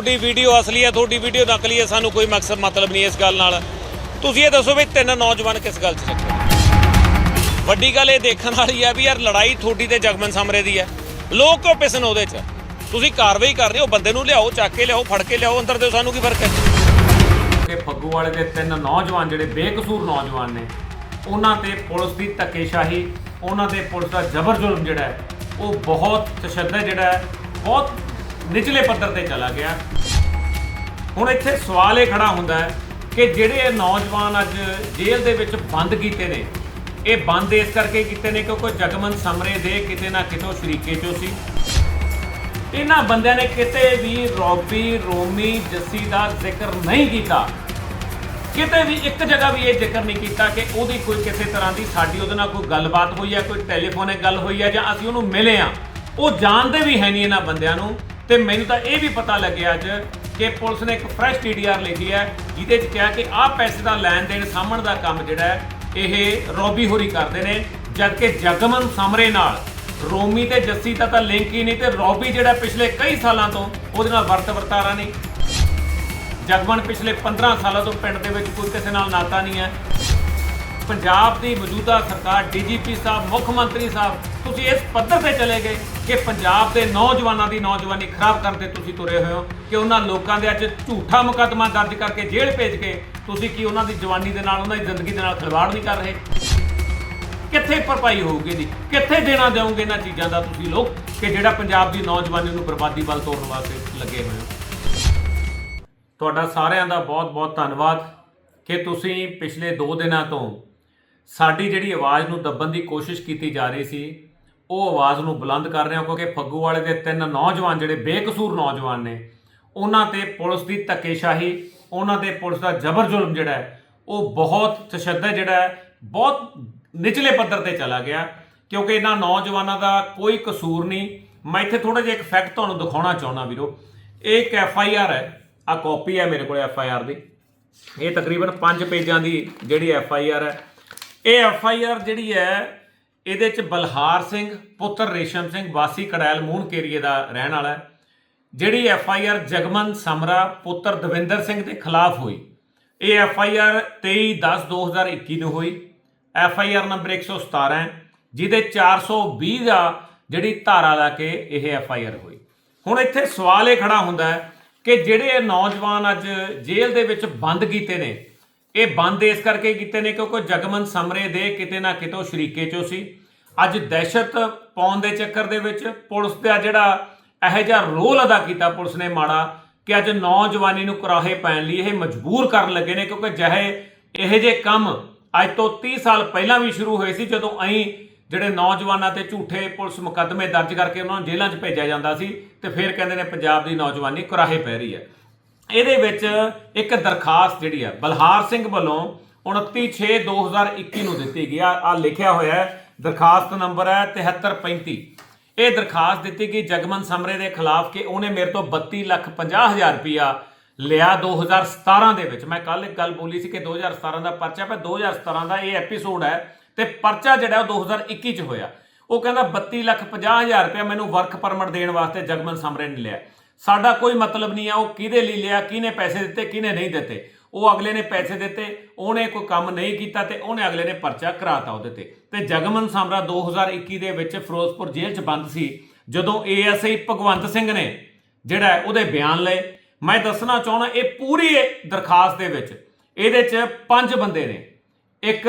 ਤੁਹਾਡੀ ਵੀਡੀਓ ਅਸਲੀ ਹੈ, ਤੁਹਾਡੀ ਵੀਡੀਓ ਨਕਲੀ ਹੈ, ਸਾਨੂੰ ਕੋਈ ਮਕਸਦ, ਮਤਲਬ ਨਹੀਂ ਇਸ ਗੱਲ ਨਾਲ। ਤੁਸੀਂ ਇਹ ਦੱਸੋ ਵੀ ਤਿੰਨ ਨੌਜਵਾਨ ਕਿਸ ਗੱਲ 'ਚ ਚੱਕੇ? ਵੱਡੀ ਗੱਲ ਇਹ ਦੇਖਣ ਵਾਲੀ ਹੈ ਵੀ ਯਾਰ ਲੜਾਈ ਤੁਹਾਡੀ ਤੇ ਜਗਮਨ ਸਮਰੇ ਦੀ ਹੈ। ਲੋਕ ਕਿਉਂ ਪਿਸਨ ਉਹਦੇ 'ਚ? ਤੁਸੀਂ ਕਾਰਵਾਈ ਕਰ ਰਹੇ ਹੋ, ਬੰਦੇ ਨੂੰ ਲਿਆਓ, ਚੱਕ ਕੇ ਲਿਆਓ, ਫੜ ਕੇ ਲਿਆਓ, ਅੰਦਰ ਦਿਓ, ਸਾਨੂੰ ਕੀ ਫ਼ਰਕ ਹੈ? ਕਿ ਫੱਗੂ ਵਾਲੇ ਦੇ ਤਿੰਨ ਨੌਜਵਾਨ ਜਿਹੜੇ ਬੇਕਸੂਰ ਨੌਜਵਾਨ ਨੇ, ਉਹਨਾਂ ਤੇ ਪੁਲਿਸ ਦੀ ਧੱਕੇਸ਼ਾਹੀ, ਉਹਨਾਂ ਤੇ ਪੁਲਿਸ ਦਾ ਜ਼ਬਰ ਜ਼ੁਲਮ ਜਿਹੜਾ ਹੈ, ਉਹ ਬਹੁਤ ਤਸ਼ੱਦਦ ਜਿਹੜਾ ਹੈ, ਬਹੁਤ ਨਿਚਲੇ ਪੱਧਰ ਤੇ ਚਲਾ ਗਿਆ। ਹੁਣ ਇੱਥੇ ਸਵਾਲ ਇਹ ਖੜਾ ਹੁੰਦਾ ਹੈ ਕਿ ਜਿਹੜੇ ਇਹ ਨੌਜਵਾਨ ਅੱਜ ਜੇਲ੍ਹ ਦੇ ਵਿੱਚ ਬੰਦ ਕੀਤੇ ਨੇ, ਇਹ ਬੰਦ ਇਸ ਕਰਕੇ ਕੀਤੇ ਨੇ ਕਿਉਂਕਿ ਜਗਮਨ ਸਮਰੇ ਦੇ ਕਿਤੇ ਨਾ ਕਿਤੋਂ ਸ਼ਰੀਕੇ ਚੋਂ ਸੀ। ਇਹਨਾਂ ਬੰਦਿਆਂ ਨੇ ਕਿਤੇ ਵੀ ਰੋਬੀ, ਰੋਮੀ, ਜੱਸੀ ਦਾ ਜ਼ਿਕਰ ਨਹੀਂ ਕੀਤਾ। ਕਿਤੇ ਵੀ ਇੱਕ ਜਗ੍ਹਾ ਵੀ ਇਹ ਜ਼ਿਕਰ ਨਹੀਂ ਕੀਤਾ ਕਿ ਉਹਦੀ ਕੋਈ ਕਿਸੇ ਤਰ੍ਹਾਂ ਦੀ ਸਾਡੀ ਉਹਦੇ ਨਾਲ ਕੋਈ ਗੱਲਬਾਤ ਹੋਈ ਹੈ, ਕੋਈ ਟੈਲੀਫੋਨਿਕ ਗੱਲ ਹੋਈ ਹੈ ਜਾਂ ਅਸੀਂ ਉਹਨੂੰ ਮਿਲੇ ਆ ਉਹ ਜਾਣਦੇ ਵੀ ਹੈ ਨਹੀਂ ਇਹਨਾਂ ਬੰਦਿਆਂ ਨੂੰ। ਤੇ ਮੈਨੂੰ ਤਾਂ ਇਹ ਵੀ ਪਤਾ ਲੱਗਿਆ ਅੱਜ ਕਿ ਪੁਲਿਸ ਨੇ ਇੱਕ ਫਰੈਸ਼ ਟੀਡੀਆਰ ਲਿਖੀ ਹੈ, ਜਿਹਦੇ 'ਚ ਕਿਹਾ ਕਿ ਆਹ ਪੈਸੇ ਦਾ ਲੈਣ ਦੇਣ ਸਾਹਮਣ ਦਾ ਕੰਮ ਜਿਹੜਾ ਹੈ, ਇਹ ਰੋਬੀ ਹੋਰੀ ਕਰਦੇ ਨੇ, ਜਦਕਿ ਜਗਮਨ ਸਮਰੇ ਨਾਲ ਰੋਮੀ ਤੇ ਜੱਸੀ ਦਾ ਤਾਂ ਲਿੰਕ ਹੀ ਨਹੀਂ ਤੇ ਰੋਬੀ ਜਿਹੜਾ ਪਿਛਲੇ ਕਈ ਸਾਲਾਂ ਤੋਂ ਉਹਦੇ ਨਾਲ ਵਰਤ ਵਰਤਾਰਾ ਨਹੀਂ। ਜਗਮਨ ਪਿਛਲੇ 15 ਸਾਲਾਂ ਤੋਂ ਪਿੰਡ ਦੇ ਵਿੱਚ ਕੋਈ ਕਿਸੇ ਨਾਲ ਨਾਤਾ ਨਹੀਂ ਹੈ ਪੰਜਾਬ ਦੀ ਮੌਜੂਦਾ ਸਰਕਾਰ, ਡੀਜੀਪੀ ਸਾਹਿਬ, ਮੁੱਖ ਮੰਤਰੀ ਸਾਹਿਬ, ਤੁਸੀਂ ਇਸ ਪੱਧਰ ਤੇ ਚਲੇ ਗਏ ਕਿ ਪੰਜਾਬ ਦੇ ਨੌਜਵਾਨਾਂ ਦੀ ਨੌਜਵਾਨੀ ਖਰਾਬ ਕਰਦੇ ਤੁਸੀਂ ਤੁਰੇ ਹੋਏ ਹੋ, ਕਿ ਉਹਨਾਂ ਲੋਕਾਂ ਦੇ ਅੱਜ ਝੂਠਾ ਮੁਕੱਦਮਾ ਦਰਜ ਕਰਕੇ ਜੇਲ੍ਹ ਭੇਜ ਕੇ ਤੁਸੀਂ ਕੀ ਉਹਨਾਂ ਦੀ ਜਵਾਨੀ ਦੇ ਨਾਲ, ਉਹਨਾਂ ਦੀ ਜ਼ਿੰਦਗੀ ਦੇ ਨਾਲ ਖਿਲਵਾੜ ਨਹੀਂ ਕਰ ਰਹੇ? ਕਿੱਥੇ ਭਰਪਾਈ ਹੋਊਗੀ ਜੀ? ਕਿੱਥੇ ਦੇਣਾ ਦੇਵੋਗੇ ਇਹਨਾਂ ਚੀਜ਼ਾਂ ਦਾ ਤੁਸੀਂ ਲੋਕ, ਕਿ ਜਿਹੜਾ ਪੰਜਾਬ ਦੀ ਨੌਜਵਾਨੀ ਨੂੰ ਬਰਬਾਦੀ ਵੱਲ ਤੋਰਨ ਵਾਸਤੇ ਲੱਗੇ ਹੋਏ ਹੋ? ਤੁਹਾਡਾ ਸਾਰਿਆਂ ਦਾ ਬਹੁਤ-ਬਹੁਤ ਧੰਨਵਾਦ ਕਿ ਤੁਸੀਂ ਪਿਛਲੇ 2 ਦਿਨਾਂ ਤੋਂ ਸਾਡੀ ਜਿਹੜੀ ਆਵਾਜ਼ ਨੂੰ ਦੱਬਣ ਦੀ ਕੋਸ਼ਿਸ਼ ਕੀਤੀ ਜਾ ਰਹੀ ਸੀ, ਉਹ ਆਵਾਜ਼ ਨੂੰ ਬੁਲੰਦ ਕਰ ਰਹੇ ਹੋ ਕਿਉਂਕਿ ਫੱਗੂ ਵਾਲੇ ਦੇ ਤਿੰਨ ਨੌਜਵਾਨ ਜਿਹੜੇ ਬੇਕਸੂਰ ਨੌਜਵਾਨ ਨੇ, ਉਹਨਾਂ ਤੇ ਪੁਲਿਸ ਦੀ ਧੱਕੇਸ਼ਾਹੀ, ਉਹਨਾਂ ਤੇ ਪੁਲਿਸ ਦਾ ਜ਼ਬਰ ਜ਼ੁਲਮ ਜਿਹੜਾ ਹੈ, ਉਹ ਬਹੁਤ ਤਸ਼ੱਦਦ ਜਿਹੜਾ ਹੈ, ਬਹੁਤ ਨਿਚਲੇ ਪੱਧਰ ਤੇ ਚਲਾ ਗਿਆ। ਕਿਉਂਕਿ ਇਹਨਾਂ ਨੌਜਵਾਨਾਂ ਦਾ ਕੋਈ ਕਸੂਰ ਨਹੀਂ। ਮੈਂ ਇੱਥੇ ਥੋੜਾ ਜਿਹਾ ਇੱਕ ਫੈਕਟ ਤੁਹਾਨੂੰ ਦਿਖਾਉਣਾ ਚਾਹੁੰਦਾ ਵੀਰੋ। ਇਹ ਇੱਕ ਐਫ ਆਈ ਆਰ ਹੈ। ਆ ਕਾਪੀ ਹੈ ਮੇਰੇ ਕੋਲ ਐਫ ਆਈ ਆਰ ਦੀ। ਇਹ ਤਕਰੀਬਨ 5 ਪੇਜਾਂ ਦੀ ਜਿਹੜੀ ਐਫ ਆਈ ਆਰ ਹੈ। ਇਹ ਐਫ ਆਈ ਆਰ ਜਿਹੜੀ ਹੈ, ਇਹਦੇ ਚ ਬਲਹਾਰ ਸਿੰਘ, ਪੁੱਤਰ ਰੇਸ਼ਮ ਸਿੰਘ, ਵਾਸੀ ਕੜੈਲ ਮੂਹਣ ਕੇਰੀਏ ਦਾ ਰਹਿਣ ਵਾਲਾ ਹੈ। ਜਿਹੜੀ F I R Jagman Samra, ਪੁੱਤਰ ਦਵਿੰਦਰ ਸਿੰਘ ਦੇ ਖਿਲਾਫ ਹੋਈ। ਇਹ ਐਫ ਆਈ ਆਰ 23/10/2021 ਨੂੰ ਹੋਈ। ਐਫ ਆਈ ਆਰ ਨੰਬਰ 117 ਹੈ, ਜਿਹਦੇ 420 ਦਾ ਜਿਹੜੀ ਧਾਰਾ ਲਾ ਕੇ ਇਹ ਐਫ ਆਈ ਆਰ ਹੋਈ। ਹੁਣ ਇੱਥੇ ਸਵਾਲ ਇਹ ਖੜਾ ਹੁੰਦਾ ਹੈ ਕਿ ਜਿਹੜੇ ਨੌਜਵਾਨ ਅੱਜ ਜੇਲ੍ਹ ਦੇ ਵਿੱਚ ਬੰਦ ਕੀਤੇ ਨੇ ਇਹ ਬੰਦ ਇਸ ਕਰਕੇ ਕੀਤੇ ਨੇ ਕਿਉਂਕਿ ਜਗਮਨ ਸਮਰੇ ਦੇ ਕਿਤੇ ਨਾ ਕਿਤੋਂ ਸ਼ਰੀਕੇ ਚੋਂ ਸੀ। ਅੱਜ ਦਹਿਸ਼ਤ ਪਾਉਣ ਦੇ ਚੱਕਰ ਦੇ ਵਿੱਚ ਪੁਲਿਸ ਦਾ ਜਿਹੜਾ ਇਹੋ ਜਿਹਾ ਰੋਲ ਅਦਾ ਕੀਤਾ ਪੁਲਿਸ ਨੇ ਮਾੜਾ ਕਿ ਅੱਜ ਨੌਜਵਾਨੀ ਨੂੰ ਕੁਰਾਹੇ ਪੈਣ ਲਈ ਇਹ ਮਜਬੂਰ ਕਰਨ ਲੱਗੇ ਨੇ ਕਿਉਂਕਿ ਜਹੇ ਇਹੋ ਜਿਹੇ ਕੰਮ ਅੱਜ ਤੋਂ 30 ਸਾਲ ਪਹਿਲਾਂ ਵੀ ਸ਼ੁਰੂ ਹੋਏ ਸੀ ਜਦੋਂ ਅਸੀਂ ਜਿਹੜੇ ਨੌਜਵਾਨਾਂ ਤੇ ਝੂਠੇ ਪੁਲਿਸ ਮੁਕੱਦਮੇ ਦਰਜ ਕਰਕੇ ਉਹਨਾਂ ਨੂੰ ਜੇਲ੍ਹਾਂ 'ਚ ਭੇਜਿਆ ਜਾਂਦਾ ਸੀ ਤੇ ਫਿਰ ਕਹਿੰਦੇ ਨੇ ਪੰਜਾਬ ਦੀ ਨੌਜਵਾਨੀ ਕੁਰਾਹੇ ਪੈ ਰਹੀ ਹੈ। ਇਹਦੇ ਵਿੱਚ ਇੱਕ ਦਰਖਾਸਤ ਜਿਹੜੀ ਹੈ ਬਲਹਾਰ ਸਿੰਘ ਵੱਲੋਂ 29/6/2021 ਨੂੰ ਦਿੱਤੀ ਗਈ ਆ। ਆ ਲਿਖਿਆ ਹੋਇਆ ਹੈ, ਦਰਖਾਸਤ ਨੰਬਰ ਹੈ 7335 ਇਹ ਦਰਖਾਸਤ ਦਿੱਤੀ ਗਈ ਜਗਮਨ ਸਮਰੇ ਦੇ ਖਿਲਾਫ ਕਿ ਉਹਨੇ ਮੇਰੇ ਤੋਂ 32 ਲੱਖ 50 ਹਜ਼ਾਰ ਰੁਪਇਆ ਲਿਆ 2017 ਦੇ ਵਿੱਚ। ਮੈਂ ਕੱਲ ਇੱਕ ਗੱਲ ਬੋਲੀ ਸੀ ਕਿ 2017 ਦਾ ਪਰਚਾ ਪਰ 2017 ਦਾ ਇਹ ਐਪੀਸੋਡ ਹੈ ਤੇ ਪਰਚਾ ਜਿਹੜਾ ਉਹ 2021 ਚ ਹੋਇਆ। ਉਹ ਕਹਿੰਦਾ 32 ਲੱਖ 50 ਹਜ਼ਾਰ ਰੁਪਇਆ ਮੈਨੂੰ ਵਰਕ ਪਰਮਿਟ ਦੇਣ ਵਾਸਤੇ ਜਗਮਨ ਸਮਰੇ ਨੇ ਲਿਆ। ਸਾਡਾ ਕੋਈ ਮਤਲਬ ਨਹੀਂ ਆ ਉਹ ਕਿਹਦੇ ਲਈ ਲਿਆ, ਕਿਹਨੇ ਪੈਸੇ ਦਿੱਤੇ, ਕਿਹਨੇ ਨਹੀਂ ਦਿੱਤੇ। ਉਹ ਅਗਲੇ ਨੇ ਪੈਸੇ ਦਿੱਤੇ, ਉਹਨੇ ਕੋਈ ਕੰਮ ਨਹੀਂ ਕੀਤਾ ਤੇ ਉਹਨੇ ਅਗਲੇ ਨੇ ਪਰਚਾ ਕਰਾਤਾ ਉਹਦੇ ਤੇ। ਤੇ ਜਗਮਨ ਸਮਰਾ 2021 ਦੇ ਵਿੱਚ ਫਿਰੋਜ਼ਪੁਰ ਜੇਲ੍ਹ 'ਚ ਬੰਦ ਸੀ, ਜਦੋਂ ਏਐਸਆਈ ਭਗਵੰਤ ਸਿੰਘ ਨੇ ਜਿਹੜਾ ਉਹਦੇ ਬਿਆਨ ਲਏ। ਮੈਂ ਦੱਸਣਾ ਚਾਹਣਾ ਇਹ ਪੂਰੀ ਦਰਖਾਸਤ ਦੇ ਵਿੱਚ, ਇਹਦੇ 'ਚ ਪੰਜ ਬੰਦੇ ਨੇ। ਇੱਕ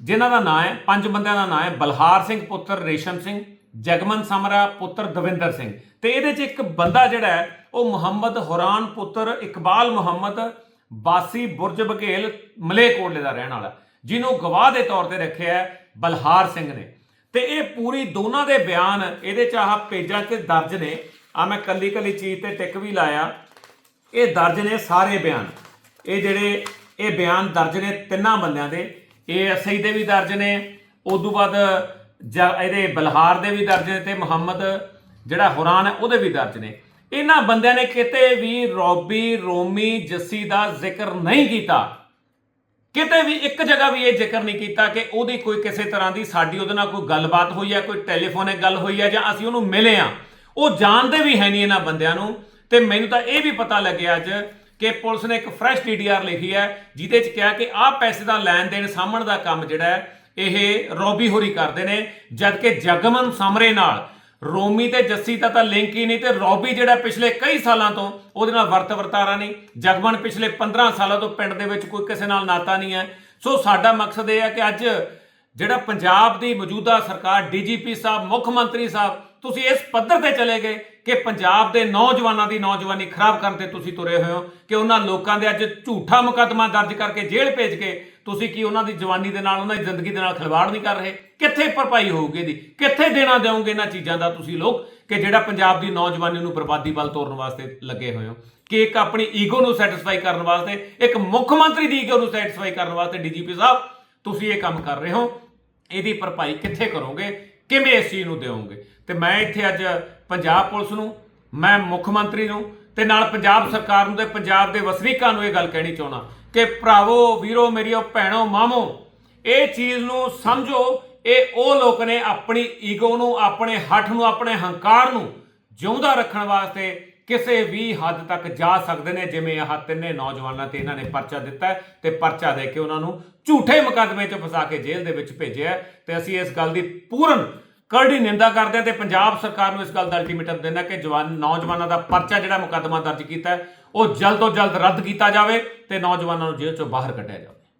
ਜਿਨ੍ਹਾਂ ਦਾ ਨਾਮ ਹੈ, ਪੰਜ ਬੰਦਿਆਂ ਦਾ ਨਾਮ ਹੈ, ਬਲਹਾਰ ਸਿੰਘ ਪੁੱਤਰ, ਰੇਸ਼ਮ ਸਿੰਘ ਜਗਮਨ ਸਮਰਾ ਪੁੱਤਰ ਦਵਿੰਦਰ ਸਿੰਘ। ਤੇ ਇਹਦੇ 'ਚ ਇੱਕ ਬੰਦਾ ਜਿਹੜਾ ਹੈ, ਉਹ ਮੁਹੰਮਦ ਹੁਰਾਨ ਪੁੱਤਰ ਇਕਬਾਲ ਮੁਹੰਮਦ ਬਾਸੀ ਬੁਰਜ ਬਘੇਲ ਮਲੇਕੋਟਲੇ ਦਾ ਰਹਿਣ ਵਾਲਾ, ਜਿਹਨੂੰ ਗਵਾਹ ਦੇ ਤੌਰ ਤੇ ਰੱਖਿਆ ਬਲਹਾਰ ਸਿੰਘ ਨੇ। ਤੇ ਇਹ ਪੂਰੀ ਦੋਨਾਂ ਦੇ ਬਿਆਨ ਇਹਦੇ 'ਚ ਆਹ ਪੇਜਾਂ 'ਚ ਦਰਜ ਨੇ। ਆ ਮੈਂ ਕੱਲੀ ਕੱਲੀ ਚੀਜ਼ ਤੇ ਟਿਕ ਵੀ ਲਾਇਆ। ਇਹ ਦਰਜ ਨੇ ਸਾਰੇ ਬਿਆਨ। ਇਹ ਜਿਹੜੇ ਇਹ ਬਿਆਨ ਦਰਜ ਨੇ ਤਿੰਨਾਂ ਬੰਦਿਆਂ ਦੇ। ਇਹ ਐਸਆਈ ਦੇ ਵੀ ਦਰਜ ਨੇ। ਉਸ ਤੋਂ ਬਾਅਦ ਇਹਦੇ ਬਲਹਾਰ ਦੇ ਵੀ ਦਰਜ ਨੇ ਤੇ ਮੁਹੰਮਦ ਜਿਹੜਾ ਹੁਰਾਨ ਹੈ ਉਹਦੇ ਵੀ ਦਰਜ ਨੇ। ਇਹਨਾਂ ਬੰਦਿਆਂ ਨੇ ਕਿਤੇ ਵੀ ਰੋਬੀ, ਰੋਮੀ, ਜੱਸੀ ਦਾ ਜ਼ਿਕਰ ਨਹੀਂ ਕੀਤਾ। ਕਿਤੇ ਵੀ ਇੱਕ ਜਗ੍ਹਾ ਵੀ ਇਹ ਜ਼ਿਕਰ ਨਹੀਂ ਕੀਤਾ ਕਿ ਉਹਦੀ ਕੋਈ ਕਿਸੇ ਤਰ੍ਹਾਂ ਦੀ ਸਾਡੀ ਉਹਦੇ ਨਾਲ ਕੋਈ ਗੱਲਬਾਤ ਹੋਈ ਹੈ, ਕੋਈ ਟੈਲੀਫੋਨਿਕ ਗੱਲ ਹੋਈ ਹੈ ਜਾਂ ਅਸੀਂ ਉਹਨੂੰ ਮਿਲੇ ਆ ਉਹ ਜਾਣਦੇ ਵੀ ਹੈ ਨਹੀਂ ਇਹਨਾਂ ਬੰਦਿਆਂ ਨੂੰ ਤੇ ਮੈਨੂੰ ਤਾਂ ਇਹ ਵੀ ਪਤਾ ਲੱਗਿਆ ਅੱਜ ਕਿ ਪੁਲਿਸ ਨੇ ਇੱਕ ਫਰੈਸ਼ ਡੀਡੀਆਰ ਲਿਖੀ ਹੈ, ਜਿਹਦੇ 'ਚ ਕਿਹਾ ਕਿ ਆਹ ਪੈਸੇ ਦਾ ਲੈਣ ਦੇਣ ਸਾਹਮਣ ਦਾ ਕੰਮ ਜਿਹੜਾ ਹੈ ਇਹ ਰੋਬੀ ਹੋਰੀ ਕਰਦੇ ਨੇ, ਜਦਕਿ ਜਗਮਨ ਸਮਰੇ ਨਾਲ ਰੋਮੀ ਤੇ ਜੱਸੀ ਦਾ ਤਾਂ ਲਿੰਕ ਹੀ ਨਹੀਂ ਤੇ ਰੋਬੀ ਜਿਹੜਾ ਪਿਛਲੇ ਕਈ ਸਾਲਾਂ ਤੋਂ ਉਹਦੇ ਨਾਲ ਵਰਤ ਵਰਤਾਰਾ ਨਹੀਂ, ਜਗਮਨ ਪਿਛਲੇ 15 ਸਾਲਾਂ ਤੋਂ ਪਿੰਡ ਦੇ ਵਿੱਚ ਕੋਈ ਕਿਸੇ ਨਾਲ ਨਾਤਾ ਨਹੀਂ ਹੈ। ਸੋ ਸਾਡਾ ਮਕਸਦ ਇਹ ਹੈ ਕਿ ਅੱਜ ਜਿਹੜਾ ਪੰਜਾਬ ਦੀ ਮੌਜੂਦਾ ਸਰਕਾਰ, ਡੀਜੀਪੀ ਸਾਹਿਬ, ਮੁੱਖ ਮੰਤਰੀ ਸਾਹਿਬ, ਤੁਸੀਂ ਇਸ ਪੱਧਰ ਤੇ ਚਲੇ ਗਏ ਕਿ ਪੰਜਾਬ ਦੇ ਨੌਜਵਾਨਾਂ ਦੀ ਨੌਜਵਾਨੀ ਖਰਾਬ ਕਰਨ ਤੇ ਤੁਸੀਂ ਤੁਰੇ ਹੋਏ ਹੋ, ਕਿ ਉਹਨਾਂ ਲੋਕਾਂ ਦੇ ਅੱਜ ਝੂਠਾ ਮੁਕੱਦਮਾ ਦਰਜ ਕਰਕੇ ਜੇਲ੍ਹ ਭੇਜ ਕੇ ਤੁਸੀਂ ਕੀ ਉਹਨਾਂ ਦੀ ਜਵਾਨੀ ਦੇ ਨਾਲ, ਉਹਨਾਂ ਦੀ ਜ਼ਿੰਦਗੀ ਦੇ ਨਾਲ ਖਿਲਵਾੜ ਨਹੀਂ ਕਰ ਰਹੇ? ਕਿੱਥੇ ਭਰਪਾਈ ਹੋਊਗੀ ਇਹਦੀ? ਕਿੱਥੇ ਦੇਣਾ ਦੇਵੋਗੇ ਇਹਨਾਂ ਚੀਜ਼ਾਂ ਦਾ ਤੁਸੀਂ ਲੋਕ, ਕਿ ਜਿਹੜਾ ਪੰਜਾਬ ਦੀ ਨੌਜਵਾਨੀ ਨੂੰ ਬਰਬਾਦੀ ਵੱਲ ਤੋਰਨ ਵਾਸਤੇ ਲੱਗੇ ਹੋਏ ਹੋ? ਕਿ ਇੱਕ ਆਪਣੀ ਈਗੋ ਨੂੰ ਸੈਟੀਸਫਾਈ ਕਰਨ ਵਾਸਤੇ, ਇੱਕ ਮੁੱਖ ਮੰਤਰੀ ਦੀ ਈਗੋ ਨੂੰ ਸੈਟੀਸਫਾਈ ਕਰਨ ਵਾਸਤੇ ਡੀਜੀਪੀ ਸਾਹਿਬ, ਤੁਸੀਂ ਇਹ ਕੰਮ ਕਰ ਰਹੇ ਹੋ। ਇਹਦੀ ਭਰਪਾਈ ਕਿੱਥੇ ਕਰੋਗੇ? ਕਿਵੇਂ ਇਸ ਚੀਜ਼ ਨੂੰ ਦਿਓਗੇ ਤੇ ਮੈਂ ਇੱਥੇ ਅੱਜ ਪੰਜਾਬ ਪੁਲਿਸ ਨੂੰ, ਮੈਂ ਮੁੱਖ ਮੰਤਰੀ ਨੂੰ ਤੇ ਨਾਲ ਪੰਜਾਬ ਸਰਕਾਰ ਨੂੰ ਤੇ ਪੰਜਾਬ ਦੇ ਵਸਨੀਕਾਂ ਨੂੰ ਇਹ ਗੱਲ ਕਹਿਣੀ ਚਾਹੁੰਦਾ ਕਿ ਭਰਾਵੋ, ਵੀਰੋ, ਮੇਰੀਓ, ਭੈਣੋ, ਮਾਮੋ, ਇਹ ਚੀਜ਼ ਨੂੰ ਸਮਝੋ, ਇਹ ਉਹ ਲੋਕ ਨੇ ਆਪਣੀ ਈਗੋ ਨੂੰ, ਆਪਣੇ ਹੱਠ ਨੂੰ, ਆਪਣੇ ਹੰਕਾਰ ਨੂੰ ਜਿਉਂਦਾ ਰੱਖਣ ਵਾਸਤੇ ਕਿਸੇ ਵੀ ਹੱਦ ਤੱਕ ਜਾ ਸਕਦੇ ਨੇ, ਜਿਵੇਂ ਆਹ ਤਿੰਨੇ ਨੌਜਵਾਨਾਂ ਤੇ ਇਹਨਾਂ ਨੇ ਪਰਚਾ ਦਿੱਤਾ ਹੈ ਤੇ ਪਰਚਾ ਦੇ ਕੇ ਉਹਨਾਂ ਨੂੰ ਝੂਠੇ ਮੁਕੱਦਮੇ 'ਚ ਫਸਾ ਕੇ ਜੇਲ੍ਹ ਦੇ ਵਿੱਚ ਭੇਜਿਆ ਹੈ ਤੇ ਅਸੀਂ ਇਸ ਗੱਲ ਦੀ ਪੂਰਨ ਕਰੜੀ ਨਿੰਦਾ ਕਰਦੇ ਹਾਂ ਤੇ ਪੰਜਾਬ ਸਰਕਾਰ ਨੂੰ ਇਸ ਗੱਲ ਦਾ ਅਲਟੀਮੇਟਮ ਦਿੰਦਾ ਕਿ ਜਵਾਨ ਨੌਜਵਾਨਾਂ ਦਾ ਪਰਚਾ ਜਿਹੜਾ ਮੁਕੱਦਮਾ ਦਰਜ ਕੀਤਾ ਹੈ, ਉਹ ਜਲਦ ਤੋਂ ਜਲਦ ਰੱਦ ਕੀਤਾ ਜਾਵੇ ਤੇ ਨੌਜਵਾਨਾਂ ਨੂੰ ਜੇਲ੍ਹ 'ਚੋਂ ਬਾਹਰ ਕੱਢਿਆ ਜਾਵੇ।